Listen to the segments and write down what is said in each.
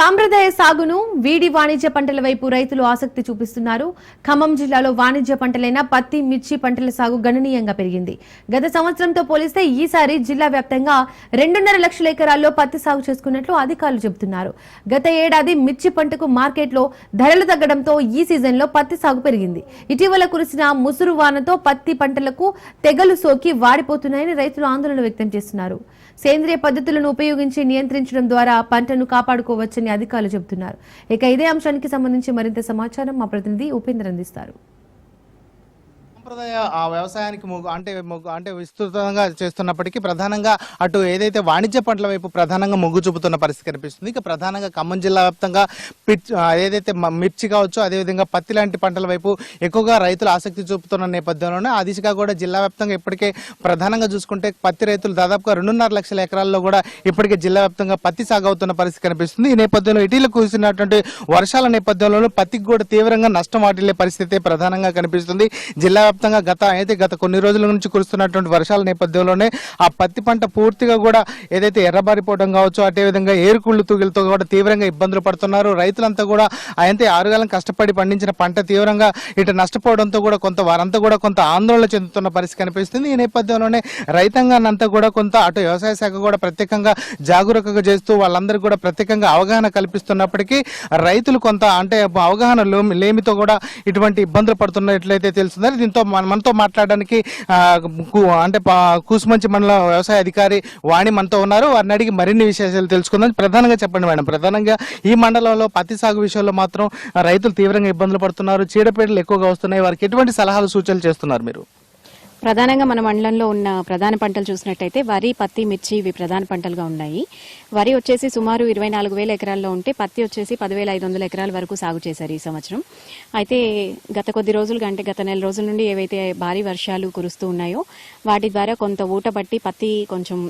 సాంప్రదాయ సాగును వీడి వాణిజ్య పంటల వైపు రైతులు ఆసక్తి చూపిస్తున్నారు. ఖమ్మం జిల్లాలో వాణిజ్య పంటలైన పత్తి మిర్చి పంటల సాగు గణనీయంగా పెరిగింది. గత సంవత్సరంతో పోలిస్తే ఈసారి జిల్లా వ్యాప్తంగా రెండున్నర లక్షల ఎకరాల్లో పత్తి సాగు చేసుకున్నట్లు అధికారులు చెబుతున్నారు. గత ఏడాది మిర్చి పంటకు మార్కెట్లో ధరలు తగ్గడంతో ఈ సీజన్లో పత్తి సాగు పెరిగింది. ఇటీవల కురిసిన ముసురు వానతో పత్తి పంటలకు తెగలు సోకి వాడిపోతున్నాయని రైతులు ఆందోళన వ్యక్తం చేస్తున్నారు. సేంద్రియ పద్ధతులను ఉపయోగించి నియంత్రించడం ద్వారా పంటను కాపాడుకోవచ్చని అధికారులు చెబుతున్నారు. ఇక ఇదే అంశానికి సంబంధించి మరింత సమాచారం మా ప్రతినిధి ఉపేంద్ర అందిస్తారు. సాంప్రదాయ వ్యవసాయానికి మొగ్గు అంటే మొగ్గు అంటే విస్తృతంగా చేస్తున్నప్పటికీ ప్రధానంగా అటు ఏదైతే వాణిజ్య పంటల వైపు ప్రధానంగా మొగ్గు చూపుతున్న పరిస్థితి కనిపిస్తుంది. ఇక ప్రధానంగా ఖమ్మం జిల్లా వ్యాప్తంగా పిచ్ ఏదైతే మిర్చి కావచ్చు అదేవిధంగా పత్తి లాంటి పంటల వైపు ఎక్కువగా రైతులు ఆసక్తి చూపుతున్న నేపథ్యంలోనే ఆ దిశగా కూడా జిల్లా వ్యాప్తంగా ఇప్పటికే ప్రధానంగా చూసుకుంటే పత్తి రైతులు దాదాపుగా రెండున్నర లక్షల ఎకరాల్లో కూడా ఇప్పటికే జిల్లా వ్యాప్తంగా పత్తి సాగు అవుతున్న పరిస్థితి కనిపిస్తుంది. ఈ నేపథ్యంలో ఇటీవల కురిసినటువంటి వర్షాల నేపథ్యంలో పత్తికి కూడా తీవ్రంగా నష్టం వాటిల్లే పరిస్థితి ప్రధానంగా కనిపిస్తుంది. జిల్లా వ్యాప్తంగా గత అయితే గత కొన్ని రోజుల నుంచి కురుస్తున్నటువంటి వర్షాల నేపథ్యంలోనే ఆ పత్తి పంట పూర్తిగా కూడా ఏదైతే ఎర్రబారిపోవడం కావచ్చు అదేవిధంగా ఏరుకుళ్ళు తూగిలతో కూడా తీవ్రంగా ఇబ్బందులు పడుతున్నారు. రైతులంతా కూడా అయితే ఆరుగాలం కష్టపడి పండించిన పంట తీవ్రంగా ఇటు నష్టపోవడంతో కూడా కొంత వారంతా కూడా కొంత ఆందోళన చెందుతున్న పరిస్థితి కనిపిస్తుంది. ఈ నేపథ్యంలోనే రైతాంగాన్ని కూడా కొంత అటు వ్యవసాయ శాఖ కూడా ప్రత్యేకంగా జాగరూకగా చేస్తూ వాళ్ళందరికీ కూడా ప్రత్యేకంగా అవగాహన కల్పిస్తున్నప్పటికీ రైతులు కొంత అంటే అవగాహన లేమితో కూడా ఇటువంటి ఇబ్బందులు పడుతున్నట్లయితే తెలుస్తుంది. దీంతో మనతో మాట్లాడడానికి అంటే పా- కూసుమంచి మండల వ్యవసాయ అధికారి వాణి మనతో ఉన్నారు. వారిని అడిగి మరిన్ని విశేషాలు తెలుసుకుందాం. ప్రధానంగా చెప్పండి మేడం. ప్రధానంగా ఈ మండలంలో పత్తి సాగు విషయంలో మాత్రం రైతులు తీవ్రంగా ఇబ్బందులు పడుతున్నారు. చీడపీడలు ఎక్కువగా వస్తున్నాయి. వారికి ఎటువంటి సలహాలు సూచనలు చేస్తున్నారు మీరు? ప్రధానంగా మన మండలంలో ఉన్న ప్రధాన పంటలు చూసినట్టయితే వరి పత్తి మిర్చి ఇవి ప్రధాన పంటలుగా ఉన్నాయి. వరి వచ్చేసి సుమారు ఇరవై నాలుగు వేల ఎకరాల్లో ఉంటే పత్తి వచ్చేసి పదివేల ఐదు వందల ఎకరాల వరకు సాగు చేశారు ఈ సంవత్సరం. అయితే గత కొద్ది రోజులుగా అంటే గత నెల రోజుల నుండి ఏవైతే భారీ వర్షాలు కురుస్తూ ఉన్నాయో వాటి ద్వారా కొంత ఊట పట్టి పత్తి కొంచెం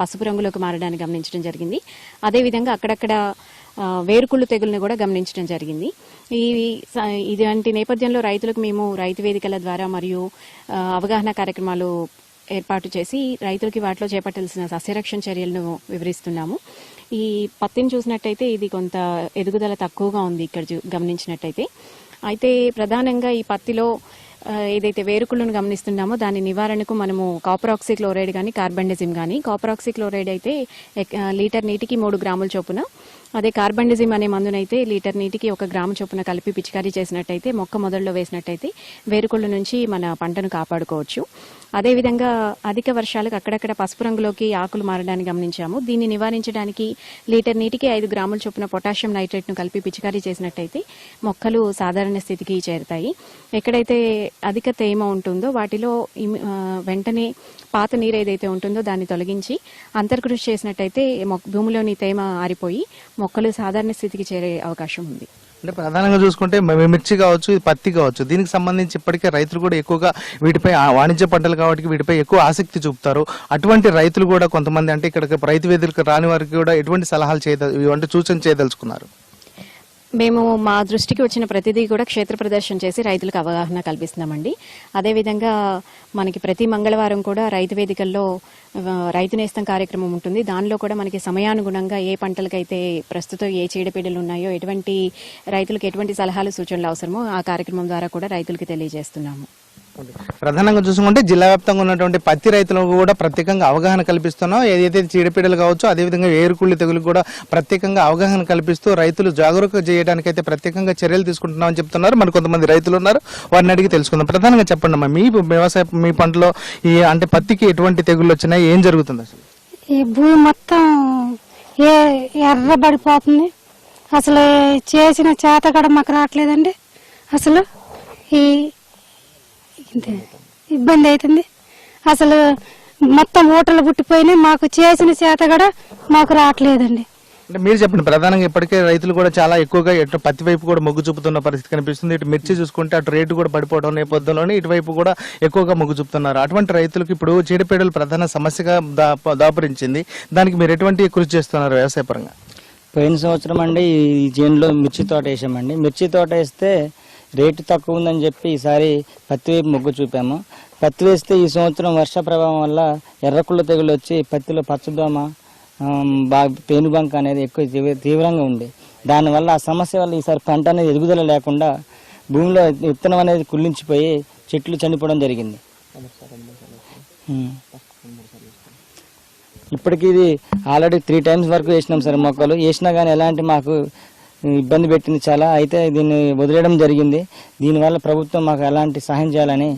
పసుపు రంగులోకి మారడానికి గమనించడం జరిగింది. అదేవిధంగా అక్కడక్కడ వేరుకుళ్ళు తెగుల్ని కూడా గమనించడం జరిగింది. ఈ స- ఇలాంటి నేపథ్యంలో రైతులకు మేము రైతు వేదికల ద్వారా మరియు అవగాహన కార్యక్రమాలు ఏర్పాటు చేసి రైతులకి వాటిలో చేపట్టాల్సిన సస్యరక్షణ చర్యలను వివరిస్తున్నాము. ఈ పత్తిని చూసినట్టయితే ఇది కొంత ఎదుగుదల తక్కువగా ఉంది ఇక్కడ చూ- గమనించినట్టయితే. అయితే ప్రధానంగా ఈ పత్తిలో ఏదైతే వేరుకుళ్ళను గమనిస్తున్నామో దాని నివారణకు మనము కాపరాక్సీ క్లోరైడ్ కానీ కార్బండిజిమ్ కానీ కాపరాక్సీ క్లోరైడ్ అయితే ఎక్- లీటర్ నీటికి మూడు గ్రాముల చొప్పున అదే కార్బండిజిమ్ అనే మందునైతే లీటర్ నీటికి ఒక గ్రాము చొప్పున కలిపి పిచికారీ చేసినట్టయితే మొక్క మొదల్లో వేసినట్టయితే వేరుకుళ్ళ నుంచి మన పంటను కాపాడుకోవచ్చు. అదేవిధంగా అధిక వర్షాలకు అక్కడక్కడ పసుపు రంగులోకి ఆకులు మారడాన్ని గమనించాము. దీన్ని నివారించడానికి లీటర్ నీటికి ఐదు గ్రాముల చొప్పున పొటాషియం నైట్రేట్ను కలిపి పిచికారీ చేసినట్టయితే మొక్కలు సాధారణ స్థితికి చేరుతాయి. ఎక్కడైతే అధిక తేమ ఉంటుందో వాటిలో వెంటనే పాత నీరు ఏదైతే ఉంటుందో దాన్ని తొలగించి అంతర్కృషి చేసినట్టయితే మొక్క- భూమిలోని తేమ ఆరిపోయి మొక్కలు సాధారణ స్థితికి చేరే అవకాశం ఉంది. అంటే ప్రధానంగా చూసుకుంటే మిర్చి కావచ్చు పత్తి కావచ్చు. దీనికి సంబంధించి ఇప్పటికే రైతులు కూడా ఎక్కువగా వీటిపై ఆ వాణిజ్య పంటలు కాబట్టి వీటిపై ఎక్కువ ఆసక్తి చూపుతారు. అటువంటి రైతులు కూడా కొంతమంది అంటే ఇక్కడ రైతు వేదికలకు రాని వారికి కూడా ఎటువంటి సలహాలు చేయద అంటే సూచన చేయదలుచుకున్నారు. మేము మా దృష్టికి వచ్చిన ప్రతిదీ కూడా క్షేత్ర ప్రదర్శన చేసి రైతులకు అవగాహన కల్పిస్తున్నామండి. అదేవిధంగా మనకి ప్రతి మంగళవారం కూడా రైతు వేదికల్లో రైతు నేస్తం కార్యక్రమం ఉంటుంది. దానిలో కూడా మనకి సమయానుగుణంగా ఏ పంటలకైతే ప్రస్తుతం ఏ చీడపీడలు ఉన్నాయో ఎటువంటి రైతులకు ఎటువంటి సలహాలు సూచనలు అవసరమో ఆ కార్యక్రమం ద్వారా కూడా రైతులకు తెలియజేస్తున్నాము. ప్రధానంగా చూసుకుంటే జిల్లా వ్యాప్తంగా ఉన్నటువంటి పత్తి రైతులకు కూడా ప్రత్యేకంగా అవగాహన కల్పిస్తున్నాం. ఏదైతే చీడపీడలు కావచ్చు అదేవిధంగా ఏరుకుళ్ళు తెగులు కూడా ప్రత్యేకంగా అవగాహన కల్పిస్తూ రైతులు జాగరూక చేయడానికి అయితే ప్రత్యేకంగా చర్యలు తీసుకుంటున్నామని చెప్తున్నారు. మరి కొంతమంది రైతులు ఉన్నారు. వారిని అడిగి తెలుసుకుందాం. ప్రధానంగా చెప్పండి అమ్మా మీ వ్యవసాయ మీ పంటలో ఈ అంటే పత్తికి ఎటువంటి తెగుళ్ళు వచ్చినాయి? ఏం జరుగుతుంది అసలు? ఈ భూమి మొత్తం ఏ ఎర్రబడిపోతుంది. అసలు చేసిన చేత కూడా మాకు రావట్లేదండి. అసలు ఈ ఇంతే ఇబ్బంది అవుతుంది. అసలు మొత్తం ఊటలు పుట్టిపోయినాయి. మాకు చేసిన చేత కూడా మాకు రావట్లేదండి. అంటే మీరు చెప్పండి ప్రధానంగా ఇప్పటికే రైతులు కూడా చాలా ఎక్కువగా ఇటు పత్తి వైపు కూడా మొగ్గు చూపుతున్న పరిస్థితి కనిపిస్తుంది. ఇటు మిర్చి చూసుకుంటే అటు రేటు కూడా పడిపోవడం నేపథ్యంలోనే ఇటువైపు కూడా ఎక్కువగా మొగ్గు చూపుతున్నారు. అటువంటి రైతులకు ఇప్పుడు చీడపీడలు ప్రధాన సమస్యగా దాపురించింది. దానికి మీరు ఎటువంటి కృషి చేస్తున్నారు వ్యవసాయ పరంగా పోయిన సంవత్సరం అండి ఈ జూన్లో మిర్చి తోట వేసామండి. మిర్చి తోట వేస్తే రేటు తక్కువ ఉందని చెప్పి ఈసారి పత్తి వైపు మొగ్గు చూపాము. పత్తి వేస్తే ఈ సంవత్సరం వర్ష ప్రభావం వల్ల ఎర్రకుళ్ళు తెగులు వచ్చి పత్తిలో పచ్చదోమ బాగా పేనుబంక అనేది ఎక్కువ తీవ్ర- తీవ్రంగా ఉంది. దానివల్ల ఆ సమస్య వల్ల ఈసారి పంట అనేది ఎదుగుదల లేకుండా భూమిలో విత్తనం అనేది కుళ్ళించిపోయి చెట్లు చనిపోవడం జరిగింది. ఇప్పటికి ఇది ఆల్రెడీ త్రీ టైమ్స్ వరకు వేసినాం సార్ మొక్కలు. వేసినా కానీ ఎలాంటి మాకు ఇబ్బంది పెట్టింది చాలా. అయితే దీన్ని వదిలేయడం జరిగింది. దీనివల్ల ప్రభుత్వం మాకు ఎలాంటి సహాయం చేయాలని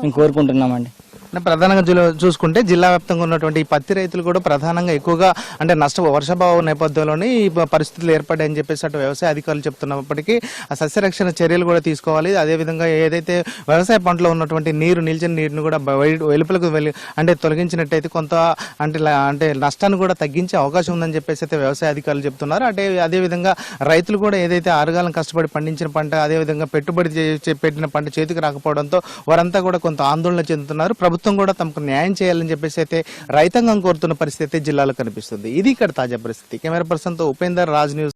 మేము కోరుకుంటున్నామండి. అంటే ప్రధానంగా చూసుకుంటే జిల్లా వ్యాప్తంగా ఉన్నటువంటి ఈ పత్తి రైతులు కూడా ప్రధానంగా ఎక్కువగా అంటే నష్ట వర్షభావ నేపథ్యంలోనే ఈ పరిస్థితులు ఏర్పడ్డాయని చెప్పేసి అటు వ్యవసాయ అధికారులు చెప్తున్నప్పటికీ ఆ సస్యరక్షణ చర్యలు కూడా తీసుకోవాలి. అదేవిధంగా ఏదైతే వ్యవసాయ పంటలో ఉన్నటువంటి నీరు నిలిచిన నీరుని కూడా వెలుపలకు వెళ్ళి అంటే తొలగించినట్టయితే కొంత అంటే అంటే నష్టాన్ని కూడా తగ్గించే అవకాశం ఉందని చెప్పేసి అయితే వ్యవసాయ అధికారులు చెప్తున్నారు. అంటే అదేవిధంగా రైతులు కూడా ఏదైతే ఆరుగాలం కష్టపడి పండించిన పంట అదేవిధంగా పెట్టుబడి చే- పెట్టిన పంట చేతికి రాకపోవడంతో వారంతా కూడా కొంత ఆందోళన చెందుతున్నారు. ప్రభుత్వం కూడా తమకు న్యాయం చేయాలని చెప్పేసి అయితే రైతాంగం కోరుతున్న పరిస్థితి అయితే జిల్లాలో కనిపిస్తుంది. ఇది ఇక్కడ తాజా పరిస్థితి. కెమెరా పర్సన్తో ఉపేందర్ రాజ్ న్యూస్.